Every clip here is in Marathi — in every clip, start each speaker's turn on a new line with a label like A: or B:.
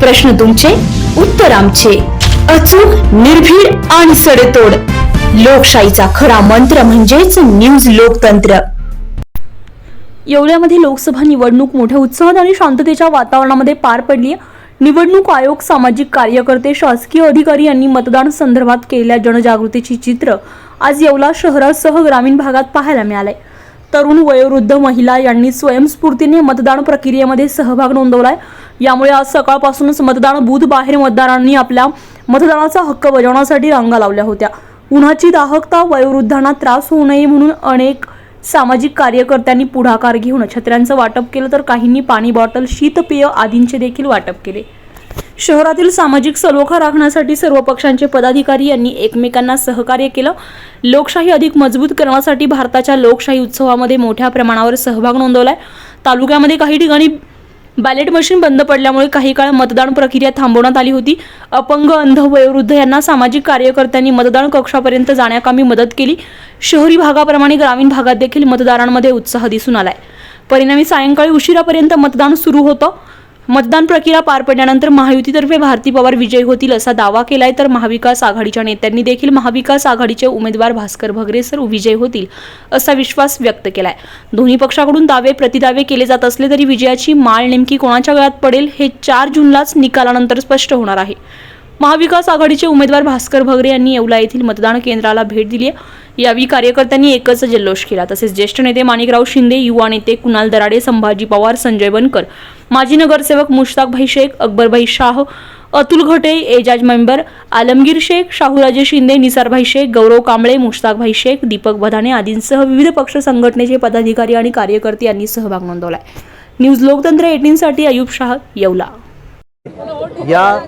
A: प्रश्न तुमचे उत्तर आमचे. अचूक निर्भीड आणि सडेतोड. लोकशाहीचा खरा मंत्र म्हणजेच न्यूज लोकतंत्र.
B: येवल्यामध्ये लोकसभा निवडणूक मोठ्या उत्साहात आणि शांततेच्या वातावरणामध्ये पार पडली निवडणूक आयोग सामाजिक कार्यकर्ते शासकीय अधिकारी यांनी मतदान संदर्भात केलेल्या जनजागृतीची चित्र आज येवला शहरासह ग्रामीण भागात पाहायला मिळालंय. तरुण वयोवृद्ध महिला यांनी स्वयंस्फूर्तीने मतदान प्रक्रियेमध्ये सहभाग नोंदवलाय. यामुळे आज सकाळपासूनच मतदान बूथ बाहेर मतदारांनी आपल्या मतदानाचा हक्क बजावण्यासाठी रांगा लावल्या होत्या. उन्हाची दाहकता वयोवृद्धांना त्रास होऊ नये म्हणून अनेक सामाजिक कार्यकर्त्यांनी पुढाकार घेऊन छत्र्यांचं वाटप केलं तर काहींनी पाणी बॉटल शीतपेय आदींचे देखील वाटप केले. शहरातील सामाजिक सलोखा राखण्यासाठी सर्व पक्षांचे पदाधिकारी यांनी एकमेकांना सहकार्य केलं. लोकशाही अधिक मजबूत करण्यासाठी भारताच्या लोकशाही उत्सवामध्ये मोठ्या प्रमाणावर सहभाग नोंदवलाय. तालुक्यामध्ये काही ठिकाणी बॅलेट मशीन बंद पडल्यामुळे काही काळ मतदान प्रक्रिया थांबवण्यात आली होती. अपंग अंध वयोवृद्ध यांना सामाजिक कार्यकर्त्यांनी मतदान कक्षापर्यंत जाण्याकामी मदत केली. शहरी भागाप्रमाणे ग्रामीण भागात देखील मतदारांमध्ये उत्साह दिसून आलाय. परिणामी सायंकाळी उशिरापर्यंत मतदान सुरू होतं. मतदान प्रक्रिया पार पडल्यानंतर महायुतीतर्फे भारती पवार विजयी होतील असा दावा केलाय तर महाविकास आघाडीच्या नेत्यांनी देखील महाविकास आघाडीचे उमेदवार भास्कर भगरे सर विजयी होतील असा विश्वास व्यक्त केलाय. दोन्ही पक्षाकडून दावे प्रतिदावे केले जात असले तरी विजयाची माळ नेमकी कोणाच्या गळ्यात पडेल हे चार जूनलाच निकालानंतर स्पष्ट होणार आहे. महाविकास आघाडीचे उमेदवार भास्कर भगरे यांनी येवला येथील मतदान केंद्राला भेट दिली यावेळी कार्यकर्त्यांनी एकच जल्लोष केला. तसेच ज्येष्ठ नेते माणिकराव शिंदे युवा नेते कुणाल दराडे संभाजी पवार संजय बनकर माजी नगरसेवक मुश्ताकभाई शेख अकबरभाई शाह अतुल घटे एजाज मेंबर आलमगीर शेख शाहूराजे शिंदे निसारभाई शेख गौरव कांबळे मुश्ताकभाई शेख दीपक बधाने आदींसह विविध पक्ष संघटनेचे पदाधिकारी आणि कार्यकर्ते यांनी सहभाग नोंदवलाय न्यूज लोकतंत्र एटीनसाठी अयुब शाह येवला.
C: या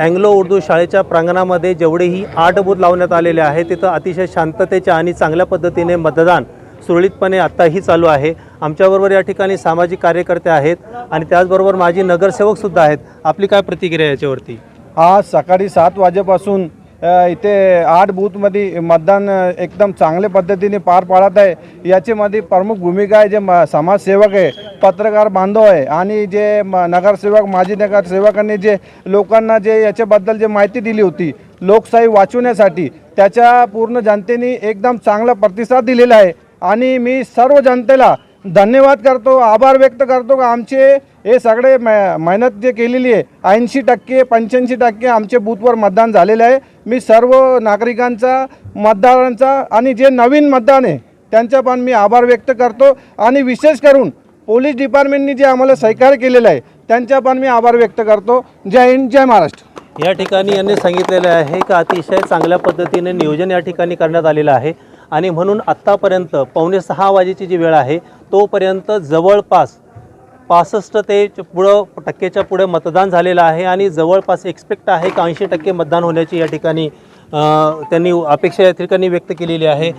C: अँग्लो उर्दू शाळेच्या प्रांगणामध्ये जेवढेही आठ बूथ लावण्यात आलेले आहे तिथं अतिशय शांततेच्या आणि चांगल्या पद्धतीने मतदान सुरळीतपणे आत्ताही चालू आहे. आमच्याबरोबर या ठिकाणी सामाजिक कार्यकर्ते आहेत आणि त्याचबरोबर माजी नगरसेवकसुद्धा आहेत. आपली काय प्रतिक्रिया याच्यावरती?
D: आज सकाळी सात वाजेपासून इथे आठ बूथमध्ये मतदान एकदम चांगल्या पद्धतीने पार पाडत आहे. याच्यामध्ये प्रमुख भूमिका आहे जे म समाजसेवक आहे पत्रकार बांधव आहे आणि जे म नगरसेवक माजी नगरसेवकांनी जे लोकांना जे याच्याबद्दल जे माहिती दिली होती लोकशाही वाचवण्यासाठी त्याच्या पूर्ण जनतेने एकदम चांगला प्रतिसाद दिलेला आहे. आणि मी सर्व जनतेला धन्यवाद करतो आभार व्यक्त करतो का आमचे हे सगळे मे- मेहनत जे केलेली आहे ऐंशी टक्के पंच्याऐंशी टक्के आमचे बूथवर मतदान झालेलं आहे. मी सर्व नागरिकांचा मतदारांचा आणि जे नवीन मतदान आहे त्यांचा पण मी आभार व्यक्त करतो. आणि विशेष करून पोलीस डिपार्टमेंटनी जे आम्हाला सहकार्य केलेलं आहे त्यांचा पण मी आभार व्यक्त करतो. जय हिंद जय महाराष्ट्र.
C: या ठिकाणी यांनी सांगितलेलं आहे की अतिशय चांगल्या पद्धतीने नियोजन या ठिकाणी करण्यात आलेलं आहे. आणि म्हणून आत्तापर्यंत पावणे सहा वाजेची जी वेळ आहे तोपर्यंत जवळपास पासष्ट ते पुढं टक्केच्या पुढे मतदान झालेलं आहे आणि जवळपास एक्सपेक्ट आहे का ऐंशी टक्के मतदान होण्याची या ठिकाणी त्यांनी अपेक्षा या ठिकाणी व्यक्त केलेली आहे.